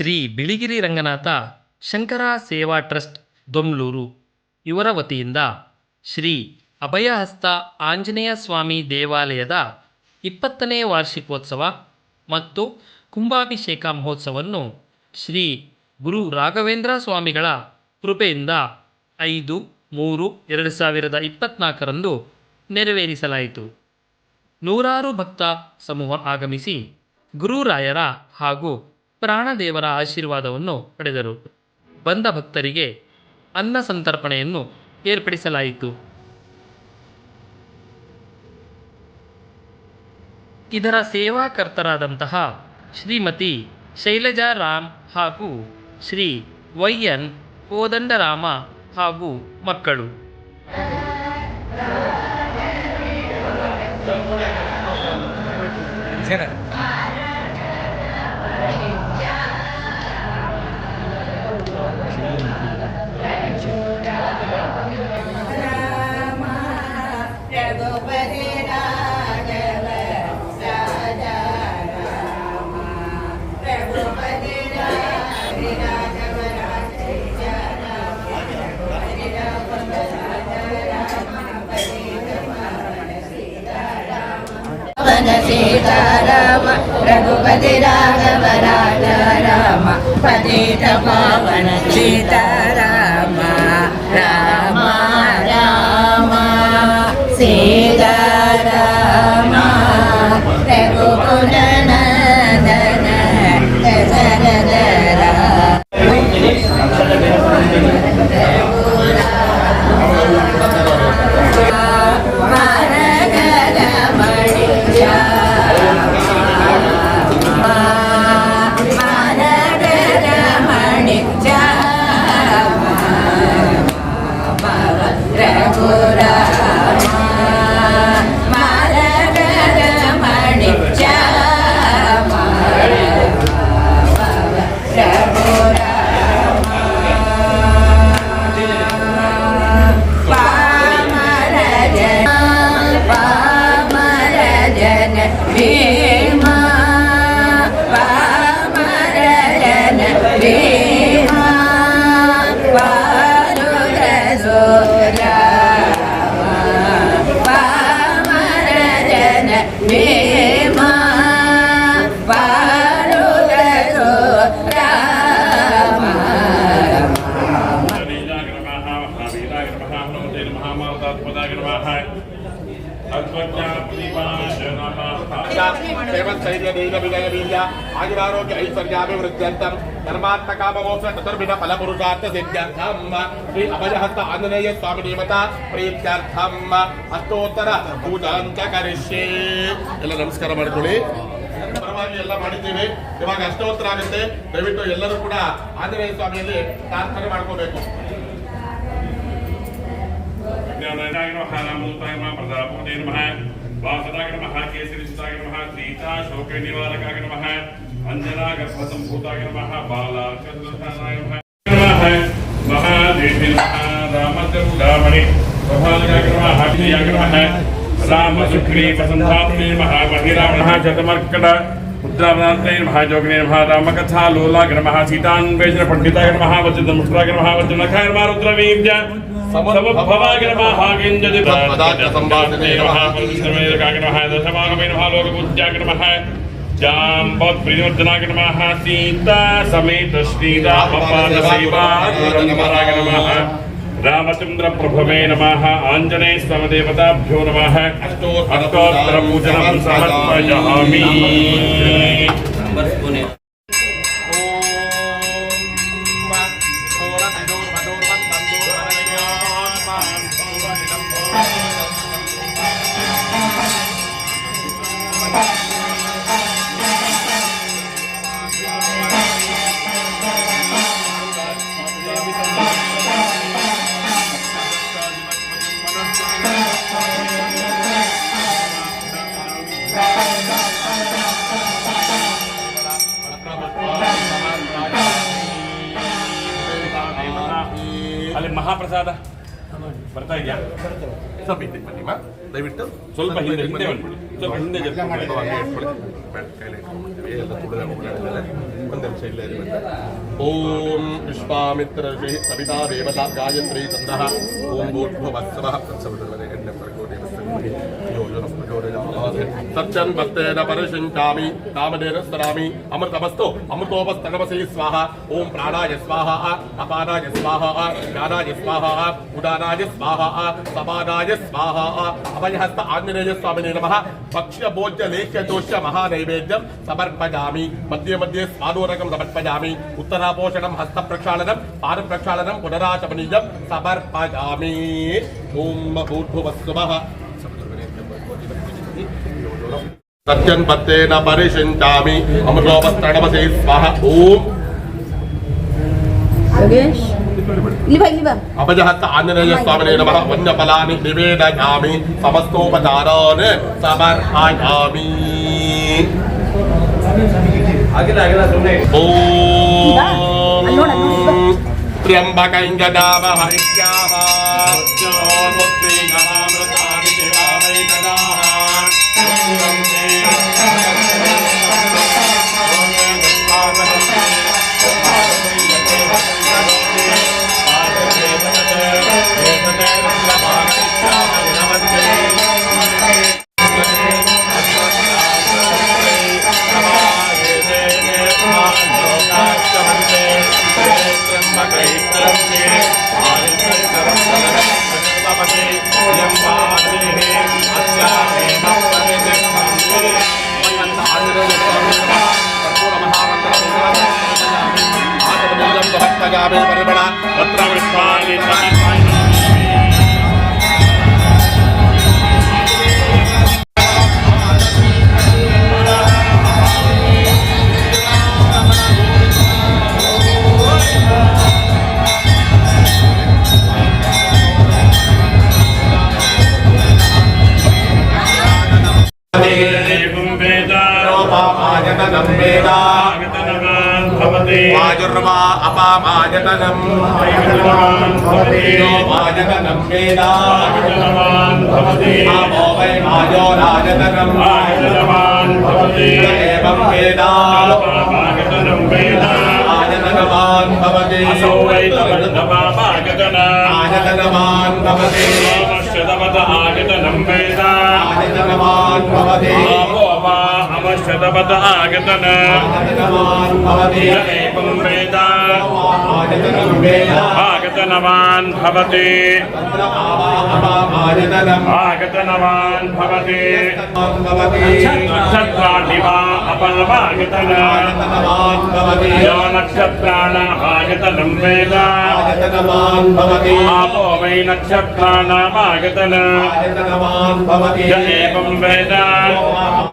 ಶ್ರೀ ಬಿಳಿಗಿರಿ ರಂಗನಾಥ ಶಂಕರ ಸೇವಾ ಟ್ರಸ್ಟ್ ದೊಮ್ಲೂರು ಇವರ ವತಿಯಿಂದ ಶ್ರೀ ಅಭಯಹಸ್ತ ಆಂಜನೇಯ ಸ್ವಾಮಿ ದೇವಾಲಯದ ಇಪ್ಪತ್ತನೇ ವಾರ್ಷಿಕೋತ್ಸವ ಮತ್ತು ಕುಂಭಾಭಿಷೇಕ ಮಹೋತ್ಸವವನ್ನು ಶ್ರೀ ಗುರು ರಾಘವೇಂದ್ರ ಸ್ವಾಮಿಗಳ ಕೃಪೆಯಿಂದ ಐದು, ಮೂರು, ಎರಡು ಸಾವಿರದ ಇಪ್ಪತ್ನಾಲ್ಕರಂದು ನೆರವೇರಿಸಲಾಯಿತು. ನೂರಾರು ಭಕ್ತ ಸಮೂಹ ಆಗಮಿಸಿ ಗುರುರಾಯರ ಹಾಗೂ ಪ್ರಾಣದೇವರ ಆಶೀರ್ವಾದವನ್ನು ಪಡೆದರು. ಬಂದ ಭಕ್ತರಿಗೆ ಅನ್ನ ಸಂತರ್ಪಣೆಯನ್ನು ಏರ್ಪಡಿಸಲಾಯಿತು. ಇದರ ಸೇವಾಕರ್ತರಾದಂತಹ ಶ್ರೀಮತಿ ಶೈಲಜಾ ರಾಮ್ ಹಾಗೂ ಶ್ರೀ ವೈ ಎನ್ ಕೋದಂಡರಾಮ ಹಾಗೂ ಮಕ್ಕಳು. ರಘುಪತಿ సీతారామ రఘుపతి రాఘవ రామ పతిత పావన సీతారామ రామ सर्वारोग्य ऐश्वर्याभि वृद्ध्यर्थम धर्मात्मका ममोच चतुर्भिध फल पुरुषार्थ सिद्ध्यर्थम स्वामी देवता प्रीत्यर्थम ಹತ್ತೋತ್ತರ ಪೂಜಾ ಅಂತ ಕರಿಷ್ಯೆ ಎಲ್ಲ ನಮಸ್ಕಾರ ಮಾಡ್ಕೊಳ್ಳಿ अंजना गर्भतम भूताय नमः बालार्कद्वतानाय नमः महादेवे नमः रामचरुडामणि प्रभालयाग्रमः हाटियाग्रमः रामसुग्रीवसन्धात्मे महाबहिरावणः शतमर्कट पुत्रावनान्तैर् महाजोगिने नमः रामकथा लोलाग्रमः सीतान्वेषण पण्डिताग्रमः वचनमुष्ट्राग्रमः वचनखार्मा रुद्रवीर्य समभवाग्रमः दशमागमे नमः लोकपूज्याग्रमः नमः जाम्बोत्प्रियवर्धनाय नमः सीता समेत श्रीरामपादसेवा गुरन्वराय नमः रामचन्द्र प्रभवे नमः आञ्जनेय स्वदेवताभ्यो नमः अष्टोत्तरपूजनं समर्पयामि ಅಲ್ಲಿ ಮಹಾಪ್ರಸಾದ ಬರ್ತಾ ಇದೆಯಾ ಸ್ವಲ್ಪ ಹಿಂದೆ ಬನ್ನಿ ಮಾ ದಯವಿಟ್ಟು ಸ್ವಲ್ಪ ಹಿಂದೆ ಹಿಂದೆ ಬಂದ್ಬಿಡಿ ಸ್ವಲ್ಪ ಹಿಂದೆ ಜೊತೆ ಹಾಗೆ ಇಟ್ಕೊಳ್ಳಿ. ಬೇಡ, ಕೈಲಿ ಇಟ್ಕೊಂಡಿದ್ದೀವಿ. ಎಲ್ಲ ತುಳಿದ ಓಡಾಡಿದ್ದಾರೆ. ಒಂದ್ ನಿಮಿಷ ಇಲ್ಲೇ ಇರಿ ಮತ್ತೆ. ಓಂ ವಿಶ್ವಾಮಿತ್ರ ಋಷಿ ಸವಿತಾ ದೇವತಾ ಗಾಯತ್ರಿ ಚಂದಃ ಓಂ ಭೂರ್ಭುವಸ್ಸವಃ ತತ್ಸವಿತುರ್ವರೆ సత్యం భక్తేన పరిశంకామి కామదేన స్తరామి అమృతమస్తో అమృతోపస్తగమసి స్వాహ ఓం ప్రాణాయ స్వాహ అపానాయ స్వాహ జ్ఞానాయ స్వాహ ఉదానాయ స్వాహ సమానాయ స్వాహ అభయహస్త ఆంజనేయ స్వామినే నమ భక్ష్య భోజ్య లేఖ్య దోష్య మహానైవేద్యం సమర్పయామి మధ్య మధ్య స్వాదూరకం సమర్పయామి ఉత్తరాపోషణం హస్త ప్రక్షాళనం పాద ప్రక్షాళనం పునరాచమనీయం సమర్పయామి ఓం భూర్భువస్సుభ ಭೂರ್ಭುವಸ್ಸುಮಃ ಸತ್ಯನ್ ಪತ್ತೇನ ಪರಿಶಿಂಚಾಮಿ ಅಮೃತೋಪಸ್ತರಣಮಸೇ ಸ್ವಾಹ ಓಂ ಯೋಗೇಶ್ ಇಲ್ಲಿ ಬಾ ಇಲ್ಲಿ ಬಾ ಅಪಜಹಸ್ತ ಆಂಜನೇಯ ಸ್ವಾಮಿನೇ ನಮಃ ವನ್ಯಫಲಾನಿ గమ్యేదా వాయుర్వా అపామాయతనం వాయతనం వేదా ఆమో వై మాయో రాజతనం ఏం వేదా ఆజతనవాన్ భవతి ఆజతనవాన్ భవతి ఆజతనవాన్ భవతి वेद आगतनं वेद आयतनवान् भवति असौ वै तमर्थमागतन आयतनवान् भवति अमश्यतमत आगतनं वेद आयतनवान् भवति आपो वा अमश्यतमत आगतन आयतनवान् भवति य एवं वेद आयतनं वेद आगतनवान् भवति तत्र आवाहवामायतनम् आगतनवान् भवति भवति नक्षत्राणि वा अपरमागतन आयतनवान् भवति यो नक्षत्राणामागतनं वेद आयतनवान् भवति आपो वै नक्षत्राणामागतन आयतनवान् भवति य एवं वेद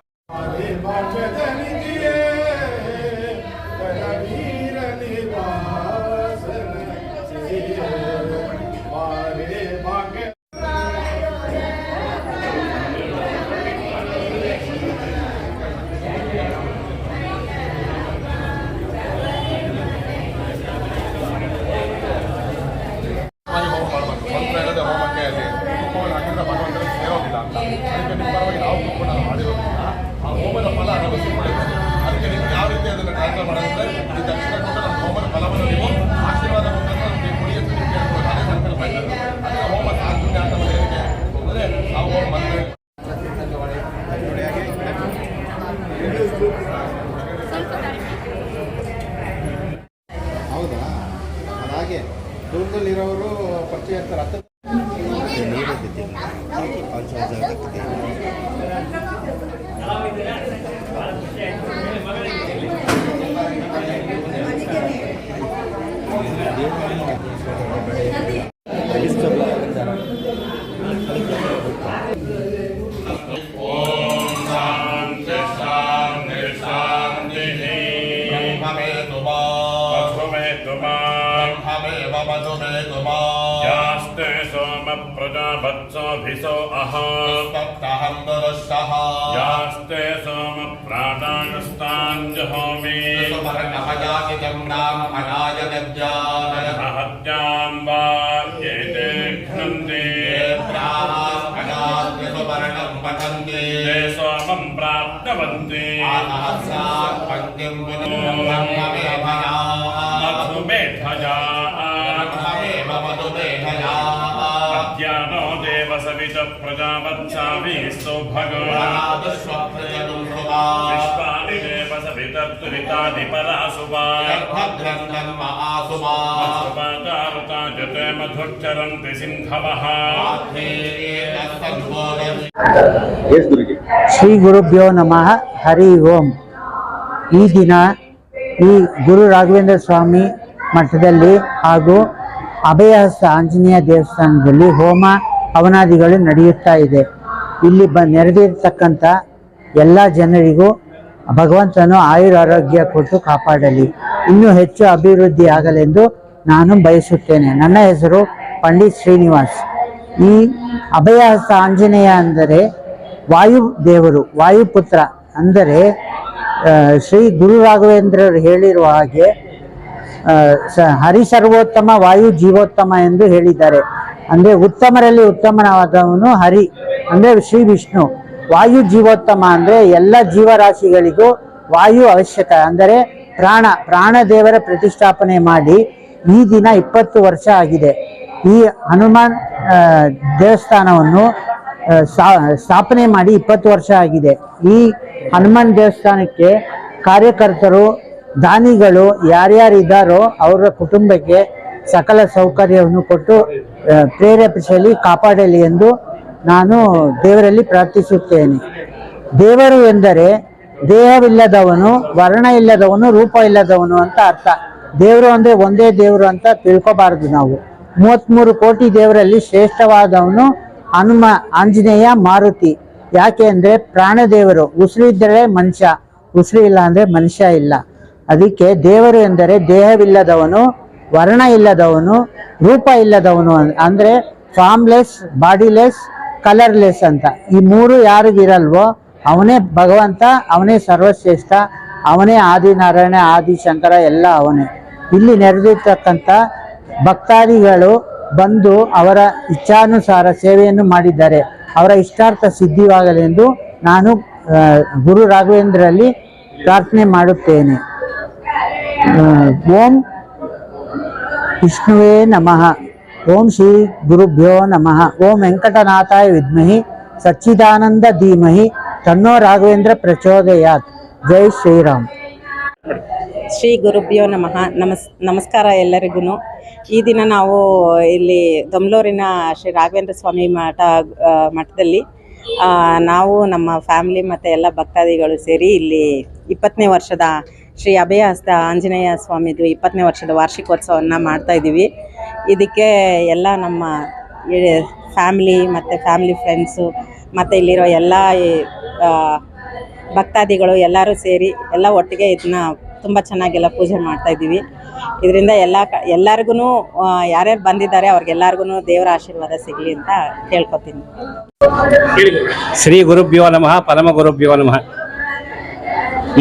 यास्ते सोम प्रजाभत्सोऽभिसो अहम् वरसः यास्ते सोम प्राणानस्ताञ्जहोमि सुमरणः याचितम् नाम సోమం ప్రాప్తవంతే అద్యానో దేవ సవిత ప్రజాపచ్చామి సౌభగ अद्यानो देवसवितः प्रजावत्साभिस्तु भगवान् प्रादुष्वप्रजनुं सुवा विश्वानि देवसवितर्तुरितानि परासुवा गर्भग्रन्थन् महासुमा सुपातारुता जते मधुर्चरन्ति सिन्धवः ಶ್ರೀ ಗುರುಭ್ಯೋ ನಮಃ ಹರಿ ಓಂ ಈ ದಿನ ಈ ಗುರು ರಾಘವೇಂದ್ರ ಸ್ವಾಮಿ ಮಠದಲ್ಲಿ ಹಾಗೂ ಅಭಯಹಸ್ತ ಆಂಜನೇಯ ದೇವಸ್ಥಾನದಲ್ಲಿ ಹೋಮ ಹವನಾದಿಗಳು ನಡೆಯುತ್ತಾ ಇದೆ ಇಲ್ಲಿ ಬ ನೆರೆದಿರ್ತಕ್ಕಂಥ ಎಲ್ಲ ಜನರಿಗೂ ಭಗವಂತನು ಆಯುರ ಆರೋಗ್ಯ ಕೊಟ್ಟು ಕಾಪಾಡಲಿ. ಇನ್ನೂ ಹೆಚ್ಚು ಅಭಿವೃದ್ಧಿ ಆಗಲೆಂದು ನಾನು ಬಯಸುತ್ತೇನೆ. ನನ್ನ ಹೆಸರು ಪಂಡಿತ್ ಶ್ರೀನಿವಾಸ್. ಈ ಅಭಯಹಸ್ತ ಆಂಜನೇಯ ಅಂದರೆ ವಾಯು ದೇವರು ವಾಯುಪುತ್ರ ಅಂದರೆ ಶ್ರೀ ಗುರು ರಾಘವೇಂದ್ರರು ಹೇಳಿರುವ ಹಾಗೆ ಹರಿ ಸರ್ವೋತ್ತಮ ವಾಯು ಜೀವೋತ್ತಮ ಎಂದು ಹೇಳಿದ್ದಾರೆ. ಅಂದರೆ ಉತ್ತಮರಲ್ಲಿ ಉತ್ತಮನವಾದವನು ಹರಿ, ಅಂದರೆ ಶ್ರೀ ವಿಷ್ಣು. ವಾಯು ಜೀವೋತ್ತಮ ಅಂದ್ರೆ ಎಲ್ಲ ಜೀವರಾಶಿಗಳಿಗೂ ವಾಯು ಅವಶ್ಯಕ ಅಂದರೆ ಪ್ರಾಣ ಪ್ರಾಣ ದೇವರ ಪ್ರತಿಷ್ಠಾಪನೆ ಮಾಡಿ ಈ ದಿನ ಇಪ್ಪತ್ತು ವರ್ಷ ಆಗಿದೆ. ಈ ಹನುಮಾನ್ ದೇವಸ್ಥಾನವನ್ನು ಸ್ಥಾಪನೆ ಮಾಡಿ ಇಪ್ಪತ್ತು ವರ್ಷ ಆಗಿದೆ. ಈ ಹನುಮಾನ್ ದೇವಸ್ಥಾನಕ್ಕೆ ಕಾರ್ಯಕರ್ತರು, ದಾನಿಗಳು ಯಾರ್ಯಾರಿದ್ದಾರೋ ಅವರ ಕುಟುಂಬಕ್ಕೆ ಸಕಲ ಸೌಕರ್ಯವನ್ನು ಕೊಟ್ಟು ಪ್ರೇರೇಪಿಸಲಿ, ಕಾಪಾಡಲಿ ಎಂದು ನಾನು ದೇವರಲ್ಲಿ ಪ್ರಾರ್ಥಿಸುತ್ತೇನೆ. ದೇವರು ಎಂದರೆ ದೇಹವಿಲ್ಲದವನು, ವರ್ಣ ಇಲ್ಲದವನು, ರೂಪ ಇಲ್ಲದವನು ಅಂತ ಅರ್ಥ. ದೇವರು ಅಂದ್ರೆ ಒಂದೇ ದೇವರು ಅಂತ ತಿಳ್ಕೊಬಾರದು ನಾವು. ಮೂವತ್ಮೂರು ಕೋಟಿ ದೇವರಲ್ಲಿ ಶ್ರೇಷ್ಠವಾದವನು ಹನುಮ, ಆಂಜನೇಯ, ಮಾರುತಿ. ಯಾಕೆ ಅಂದ್ರೆ ಉಸಿರು ಇದ್ದರೆ ಮನುಷ್ಯ, ಉಸಿರು ಇಲ್ಲ ಅಂದ್ರೆ ಮನುಷ್ಯ ಇಲ್ಲ. ಅದಕ್ಕೆ ದೇವರು ಎಂದರೆ ದೇಹವಿಲ್ಲದವನು, ವರ್ಣ ಇಲ್ಲದವನು, ರೂಪ ಇಲ್ಲದವನು ಅಂದ್ರೆ ಫಾರ್ಮ್ಲೆಸ್ ಬಾಡಿಲೆಸ್ ಕಲರ್ಲೆಸ್ ಅಂತ. ಈ ಮೂರು ಯಾರಿಗಿರಲ್ವೋ ಅವನೇ ಭಗವಂತ, ಅವನೇ ಸರ್ವಶ್ರೇಷ್ಠ, ಅವನೇ ಆದಿನಾರಾಯಣ, ಆದಿಶಂಕರ, ಎಲ್ಲ ಅವನೇ. ಇಲ್ಲಿ ನೆರೆದಿರ್ತಕ್ಕಂಥ ಭಕ್ತಾದಿಗಳು ಬಂದು ಅವರ ಇಚ್ಛಾನುಸಾರ ಸೇವೆಯನ್ನು ಮಾಡಿದ್ದಾರೆ. ಅವರ ಇಷ್ಟಾರ್ಥ ಸಿದ್ಧಿವಾಗಲೆಂದು ನಾನು ಗುರು ರಾಘವೇಂದ್ರಲ್ಲಿ ಪ್ರಾರ್ಥನೆ ಮಾಡುತ್ತೇನೆ. ಓಂ ವಿಷ್ಣುವೇ ನಮಃ. ಓಂ ಶ್ರೀ ಗುರುಭ್ಯೋ ನಮಃ. ಓಂ ವೆಂಕಟನಾಥಾಯ ವಿದ್ಮಹಿ. ಸಚ್ಚಿದಾನಂದ ಧೀಮಹಿ. ತನ್ನೋ ರಾಘವೇಂದ್ರ ಪ್ರಚೋದಯಾತ್. ಜೈ ಶ್ರೀರಾಮ್. ಶ್ರೀ ಗುರುಭ್ಯೋ ನಮಃ. ನಮಸ್, ನಮಸ್ಕಾರ ಎಲ್ಲರಿಗೂ ಈ ದಿನ ನಾವು ಇಲ್ಲಿ ದೊಮ್ಲೂರಿನ ಶ್ರೀ ರಾಘವೇಂದ್ರ ಸ್ವಾಮಿ ಮಠ ಮಠದಲ್ಲಿ ನಾವು ನಮ್ಮ ಫ್ಯಾಮಿಲಿ ಮತ್ತು ಎಲ್ಲ ಭಕ್ತಾದಿಗಳು ಸೇರಿ ಇಲ್ಲಿ ಇಪ್ಪತ್ತನೇ ವರ್ಷದ ಶ್ರೀ ಅಭಯ ಹಸ್ತ ಆಂಜನೇಯ ಸ್ವಾಮಿದು ಇಪ್ಪತ್ತನೇ ವರ್ಷದ ವಾರ್ಷಿಕೋತ್ಸವವನ್ನು ಮಾಡ್ತಾ ಇದ್ದೀವಿ. ಇದಕ್ಕೆ ಎಲ್ಲ ನಮ್ಮ ಫ್ಯಾಮಿಲಿ ಮತ್ತು ಫ್ಯಾಮಿಲಿ ಫ್ರೆಂಡ್ಸು ಮತ್ತು ಇಲ್ಲಿರೋ ಎಲ್ಲ ಭಕ್ತಾದಿಗಳು ಎಲ್ಲರೂ ಸೇರಿ ಎಲ್ಲ ಒಟ್ಟಿಗೆ ಇದನ್ನ ತುಂಬ ಚೆನ್ನಾಗೆಲ್ಲ ಪೂಜೆ ಮಾಡ್ತಾ ಇದ್ದೀವಿ. ಇದರಿಂದ ಎಲ್ಲ ಕ ಎಲ್ಲರಿಗೂ ಯಾರ್ಯಾರು ಬಂದಿದ್ದಾರೆ ಅವ್ರಿಗೆಲ್ಲರಿಗೂ ದೇವರ ಆಶೀರ್ವಾದ ಸಿಗಲಿ ಅಂತ ಕೇಳ್ಕೊತೀನಿ. ಶ್ರೀ ಗುರುಭ್ಯೋ ನಮಃ ಪರಮ ಗುರುಭ್ಯೋ ನಮಃ.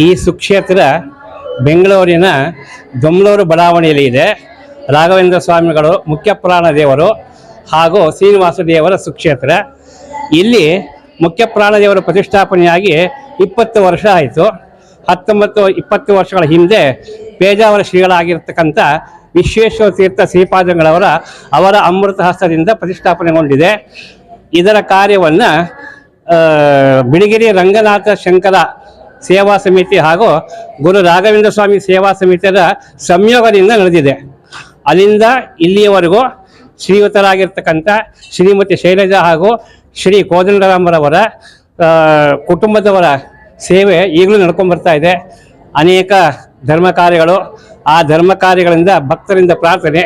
ಈ ಸುಕ್ಷೇತ್ರ ಬೆಂಗಳೂರಿನ ದೊಮ್ಲೂರು ಬಡಾವಣೆಯಲ್ಲಿ ಇದೆ. ರಾಘವೇಂದ್ರ ಸ್ವಾಮಿಗಳು ಮುಖ್ಯ ಪ್ರಾಣ ದೇವರು ಹಾಗೂ ಶ್ರೀನಿವಾಸ ದೇವರ ಸುಕ್ಷೇತ್ರ. ಇಲ್ಲಿ ಮುಖ್ಯ ಪ್ರಾಣ ದೇವರ ಪ್ರತಿಷ್ಠಾಪನೆಯಾಗಿ ಇಪ್ಪತ್ತು ವರ್ಷ ಆಯಿತು. ಹತ್ತೊಂಬತ್ತು, ಇಪ್ಪತ್ತು ವರ್ಷಗಳ ಹಿಂದೆ ಪೇಜಾವರ ಶ್ರೀಗಳಾಗಿರ್ತಕ್ಕಂಥ ವಿಶ್ವೇಶ್ವರ ತೀರ್ಥ ಶ್ರೀಪಾದಂಗಳವರ ಅವರ ಅಮೃತ ಹಸ್ತದಿಂದ ಪ್ರತಿಷ್ಠಾಪನೆಗೊಂಡಿದೆ. ಇದರ ಕಾರ್ಯವನ್ನು ಬಿಳಿಗಿರಿ ರಂಗನಾಥ ಶಂಕರ ಸೇವಾ ಸಮಿತಿ ಹಾಗೂ ಗುರು ರಾಘವೇಂದ್ರ ಸ್ವಾಮಿ ಸೇವಾ ಸಮಿತಿಯ ಸಂಯೋಗದಿಂದ ನಡೆದಿದೆ. ಅಲ್ಲಿಂದ ಇಲ್ಲಿಯವರೆಗೂ ಶ್ರೀಯುತರಾಗಿರ್ತಕ್ಕಂಥ ಶ್ರೀಮತಿ ಶೈಲಜಾ ಹಾಗೂ ಶ್ರೀ ಕೋದಂಡರಾಮರವರ ಕುಟುಂಬದವರ ಸೇವೆ ಈಗಲೂ ನಡ್ಕೊಂಡು ಬರ್ತಾ ಇದೆ. ಅನೇಕ ಧರ್ಮ ಕಾರ್ಯಗಳು, ಆ ಧರ್ಮ ಕಾರ್ಯಗಳಿಂದ ಭಕ್ತರಿಂದ ಪ್ರಾರ್ಥನೆ,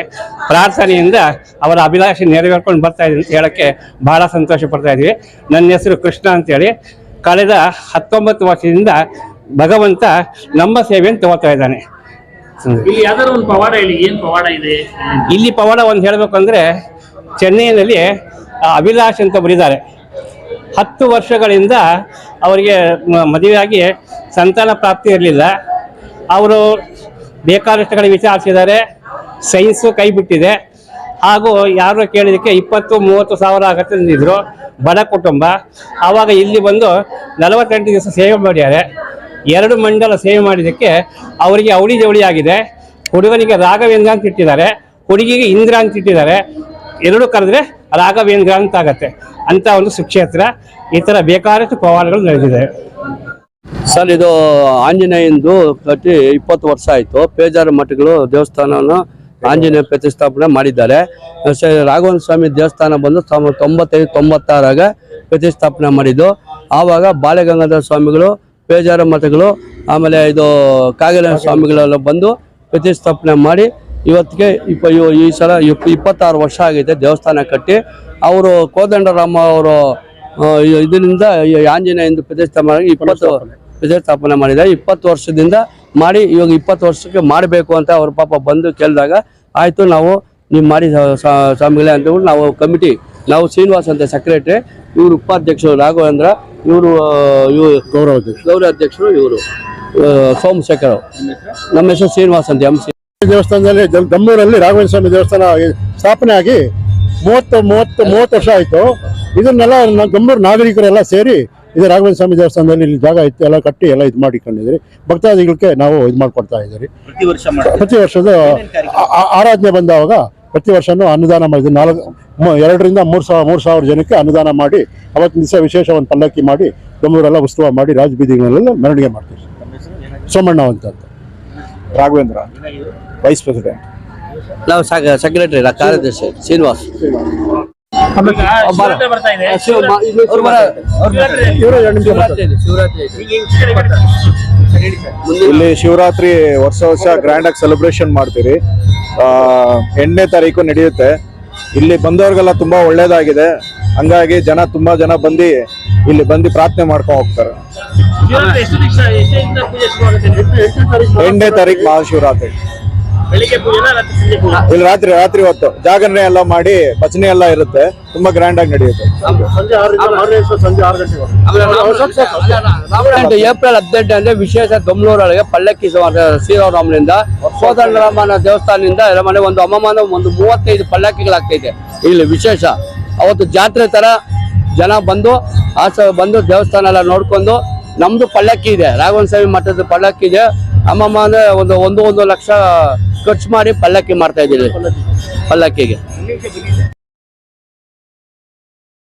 ಪ್ರಾರ್ಥನೆಯಿಂದ ಅವರ ಅಭಿಲಾಷೆ ನೆರವೇರ್ಕೊಂಡು ಬರ್ತಾ ಇದೆ ಅಂತ ಹೇಳೋಕ್ಕೆ ಬಹಳ ಸಂತೋಷ ಪಡ್ತಾ ಇದ್ದೀವಿ ನನ್ನ ಹೆಸರು ಕೃಷ್ಣ ಅಂತೇಳಿ. ಕಳೆದ ಹತ್ತೊಂಬತ್ತು ವರ್ಷದಿಂದ ಭಗವಂತ ನಮ್ಮ ಸೇವೆಯನ್ನು ತಗೋತಾ ಇದ್ದಾನೆ. ಇಲ್ಲಿ ಯಾವ್ದಾದ್ರು ಒಂದು ಪವಾಡ ಹೇಳಿ ಏನ್ ಪವಾಡ ಇದೆ? ಇಲ್ಲಿ ಪವಾಡ ಒಂದು ಹೇಳಬೇಕಂದ್ರೆ ಚೆನ್ನೈನಲ್ಲಿ ಆ, ಅಭಿಲಾಷ್ ಅಂತ ಬರೀತಾರೆ ಹತ್ತು ವರ್ಷಗಳಿಂದ ಅವರಿಗೆ ಮದುವೆಯಾಗಿ ಸಂತಾನ ಪ್ರಾಪ್ತಿ ಇರಲಿಲ್ಲ. ಅವರು ಬೇಕಾದಷ್ಟುಗಳಿಗೆ ಕಡೆ ವಿಚಾರಿಸಿದ್ದಾರೆ. ಸೈನ್ಸು ಕೈ ಬಿಟ್ಟಿದೆ. ಹಾಗೂ ಯಾರು ಕೇಳಿದಕ್ಕೆ ಇಪ್ಪತ್ತು, ಮೂವತ್ತು ಸಾವಿರ ಆಗತ್ತೆ ಅಂದಿದ್ರು ಬಡ ಕುಟುಂಬ. ಆವಾಗ ಇಲ್ಲಿ ಬಂದು ನಲವತ್ತೆಂಟು ದಿವಸ ಸೇವೆ ಮಾಡ್ಯಾರೆ. ಎರಡು ಮಂಡಲ ಸೇವೆ ಮಾಡಿದ್ದಕ್ಕೆ ಅವರಿಗೆ ಅವಳಿ ಜವಳಿ ಆಗಿದೆ. ಹುಡುಗನಿಗೆ ರಾಘವೇಂದ್ರ ಅಂತ ಇಟ್ಟಿದ್ದಾರೆ. ಹುಡುಗಿಗೆ ಇಂದ್ರ ಅಂತ ಇಟ್ಟಿದ್ದಾರೆ. ಎರಡು ಕರೆದ್ರೆ ರಾಘವೇಂದ್ರ ಅಂತ ಆಗತ್ತೆ. ಅಂತ ಒಂದು ಸುಕ್ಷೇತ್ರ. ಈ ಥರ ಬೇಕಾದಷ್ಟು ಪವಾಡಗಳು ನಡೆದಿದೆ. ಸರ್, ಇದು ಆಂಜನೇಯಂದು ಕಟ್ಟಿ ಇಪ್ಪತ್ತು ವರ್ಷ ಆಯಿತು. ಪೇಜಾರ ಮಠಗಳು ದೇವಸ್ಥಾನನ ಆಂಜನೇಯ ಪ್ರತಿಷ್ಠಾಪನೆ ಮಾಡಿದ್ದಾರೆ. ರಾಘವೇಂದ್ರ ಸ್ವಾಮಿ ದೇವಸ್ಥಾನ ಬಂದು ತೊಂಬತ್ತೈದು, ತೊಂಬತ್ತಾರಾಗ ಪ್ರತಿಷ್ಠಾಪನೆ ಮಾಡಿದ್ದು. ಆವಾಗ ಬಾಳೆಗಂಗಾಧರ ಸ್ವಾಮಿಗಳು, ಪೇಜಾರ ಮಠಗಳು, ಆಮೇಲೆ ಇದು ಕಾಗಲ ಸ್ವಾಮಿಗಳೆಲ್ಲ ಬಂದು ಪ್ರತಿಷ್ಠಾಪನೆ ಮಾಡಿ ಇವತ್ತಿಗೆ ಇಪ್ಪ ಈ ಸಲ ಇಪ್ಪ ಇಪ್ಪತ್ತಾರು ವರ್ಷ ಆಗೈತೆ ದೇವಸ್ಥಾನ ಕಟ್ಟಿ. ಅವರು ಕೋದಂಡರಾಮ ಅವರು ಇದರಿಂದ ಆಂಜನೇಯ ಎಂದು ಪ್ರತಿಷ್ಠಾಪನೆ, ಇಪ್ಪತ್ತು ಪ್ರತಿಷ್ಠಾಪನೆ ಮಾಡಿದ್ದಾರೆ. ಇಪ್ಪತ್ತು ವರ್ಷದಿಂದ ಮಾಡಿ ಇವಾಗ ಇಪ್ಪತ್ತು ವರ್ಷಕ್ಕೆ ಮಾಡಬೇಕು ಅಂತ ಅವ್ರ ಪಾಪ ಬಂದು ಕೇಳಿದಾಗ ಆಯಿತು ನಾವು ನೀವು ಮಾಡಿ ಸ್ವಾಮಿಗಳೇ ಅಂತ ಹೇಳ್ಬಿಟ್ಟು ನಾವು ಕಮಿಟಿ ನಾವು ಶ್ರೀನಿವಾಸ್ ಅಂತ ಸೆಕ್ರೆಟ್ರಿ ಇವರು ಉಪಾಧ್ಯಕ್ಷರು ರಾಘವೇಂದ್ರ ಇವರು ಇವರು ಗೌರವ ಗೌರವಾಧ್ಯಕ್ಷರು ಇವರು ಸೋಮಶೇಖರ್ ನಮ್ಮ ಹೆಸರು? ಶ್ರೀನಿವಾಸ್ ಅಂತ ಎಂ ಸಿ. ದೇವಸ್ಥಾನದಲ್ಲಿ ಗಮ್ಮೂರಲ್ಲಿ ರಾಘವೇಂದ್ರ ಸ್ವಾಮಿ ದೇವಸ್ಥಾನ ಸ್ಥಾಪನೆ ಆಗಿ ಮೂವತ್ತು ಮೂವತ್ತು ಮೂವತ್ತು ವರ್ಷ ಆಯಿತು. ಇದನ್ನೆಲ್ಲ ನಮ್ಮ ಗಂಭೀರ ನಾಗರಿಕರೆಲ್ಲ ಸೇರಿ ಇದು ರಾಘವೇಂದ್ರ ಸ್ವಾಮಿ ದೇವಸ್ಥಾನದಲ್ಲಿ ಇಲ್ಲಿ ಜಾಗ ಇತ್ತು ಎಲ್ಲ ಕಟ್ಟಿ ಎಲ್ಲ ಇದು ಮಾಡಿಕೊಂಡಿದ್ರಿ ಭಕ್ತಾದಿಗಳಿಗೆ ನಾವು ಇದು ಮಾಡಿಕೊಡ್ತಾ ಇದ್ದೀರಿ. ಪ್ರತಿ ವರ್ಷ ಪ್ರತಿ ವರ್ಷದ ಆ- ಆ- ಆರಾಧನೆ ಬಂದಾಗ ಪ್ರತಿ ವರ್ಷನೂ ಅನುದಾನ ಮಾಡಿದ್ವಿ ನಾಲ್ಕು ಮೂ- ಎರಡರಿಂದ ಮೂರು ಸಾವಿರ ಮೂರು ಸಾವಿರ ಜನಕ್ಕೆ ಅನುದಾನ ಮಾಡಿ ಅವತ್ತಿನ ದಿವಸ ವಿಶೇಷ ಒಂದು ಪಲ್ಲಕ್ಕಿ ಮಾಡಿ ಗಂಭೀರೆಲ್ಲ ಉತ್ಸವ ಮಾಡಿ ರಾಜಬೀದಿಗಳಲ್ಲೆಲ್ಲ ಮೆರವಣಿಗೆ ಮಾಡ್ತೀವಿ. ಸೋಮಣ್ಣ ಅಂತ. ರಾಘವೇಂದ್ರ ವೈಸ್ ಪ್ರೆಸಿಡೆಂಟ್ ನಾವು ಸೆಕ್ರೆಟರಿ ಕಾರ್ಯದರ್ಶಿ ಶ್ರೀನಿವಾಸ್. ಇಲ್ಲಿ ಶಿವರಾತ್ರಿ. ವರ್ಷ ವರ್ಷ ಗ್ರ್ಯಾಂಡ್ ಆಗಿ ಸೆಲೆಬ್ರೇಷನ್ ಮಾಡ್ತೀರಿ. ಆ, ಎಂಟನೇ ತಾರೀಕು ನಡೆಯುತ್ತೆ. ಇಲ್ಲಿ ಬಂದವ್ರಿಗೆಲ್ಲ ತುಂಬಾ ಒಳ್ಳೇದಾಗಿದೆ. ಹಂಗಾಗಿ ಜನ ತುಂಬಾ ಜನ ಬಂದು ಇಲ್ಲಿ ಬಂದು ಪ್ರಾರ್ಥನೆ ಮಾಡ್ಕೊಂಡು ಹೋಗ್ತಾರೆ. ಎಂಟನೇ ತಾರೀಕು ಮಹಾಶಿವರಾತ್ರಿ. ಇಲ್ಲಿ ರಾತ್ರಿ ರಾತ್ರಿ ಹೊತ್ತು. ಜಾಗರಣೆ ಎಲ್ಲ ಮಾಡಿ ಪಚನೆ ಎಲ್ಲ ಇರುತ್ತೆ. ತುಂಬಾ ಗ್ರ್ಯಾಂಡ್ ಆಗಿ ನಡೆಯುತ್ತೆ. ಏಪ್ರಿಲ್ ಹದಿನೆಂಟು ಅಂದ್ರೆ ವಿಶೇಷ ದೊಮ್ಲೂರೊಳಗೆ ಪಲ್ಲಕ್ಕಿ ಸವಾರ ಶ್ರೀರಾಮನಿಂದ ಕೋದಂಡರಾಮನ ದೇವಸ್ಥಾನದಿಂದ ಮನೆ ಒಂದು ಅಮ್ಮಮಾನ ಒಂದು ಮೂವತ್ತೈದು ಪಲ್ಲಕ್ಕಿಗಳಾಗ್ತೈತೆ. ಇಲ್ಲಿ ವಿಶೇಷ. ಅವತ್ತು ಜಾತ್ರೆ ತರ ಜನ ಬಂದು ಆಸ ಬಂದು ದೇವಸ್ಥಾನ ಎಲ್ಲ ನೋಡ್ಕೊಂಡು ನಮ್ದು ಪಲ್ಲಕ್ಕಿ ಇದೆ. ರಾಘವನ್ ಸ್ವಾಮಿ ಮಠದ ಪಲ್ಲಕ್ಕಿ ಇದೆ. ಅಮ್ಮಮ್ಮ ಅಂದ್ರೆ ಒಂದು ಒಂದು ಒಂದು ಲಕ್ಷ ಖರ್ಚು ಮಾಡಿ ಪಲ್ಲಕ್ಕಿ ಮಾಡ್ತಾ ಇದ್ದೀವಿ ಪಲ್ಲಕ್ಕಿಗೆ.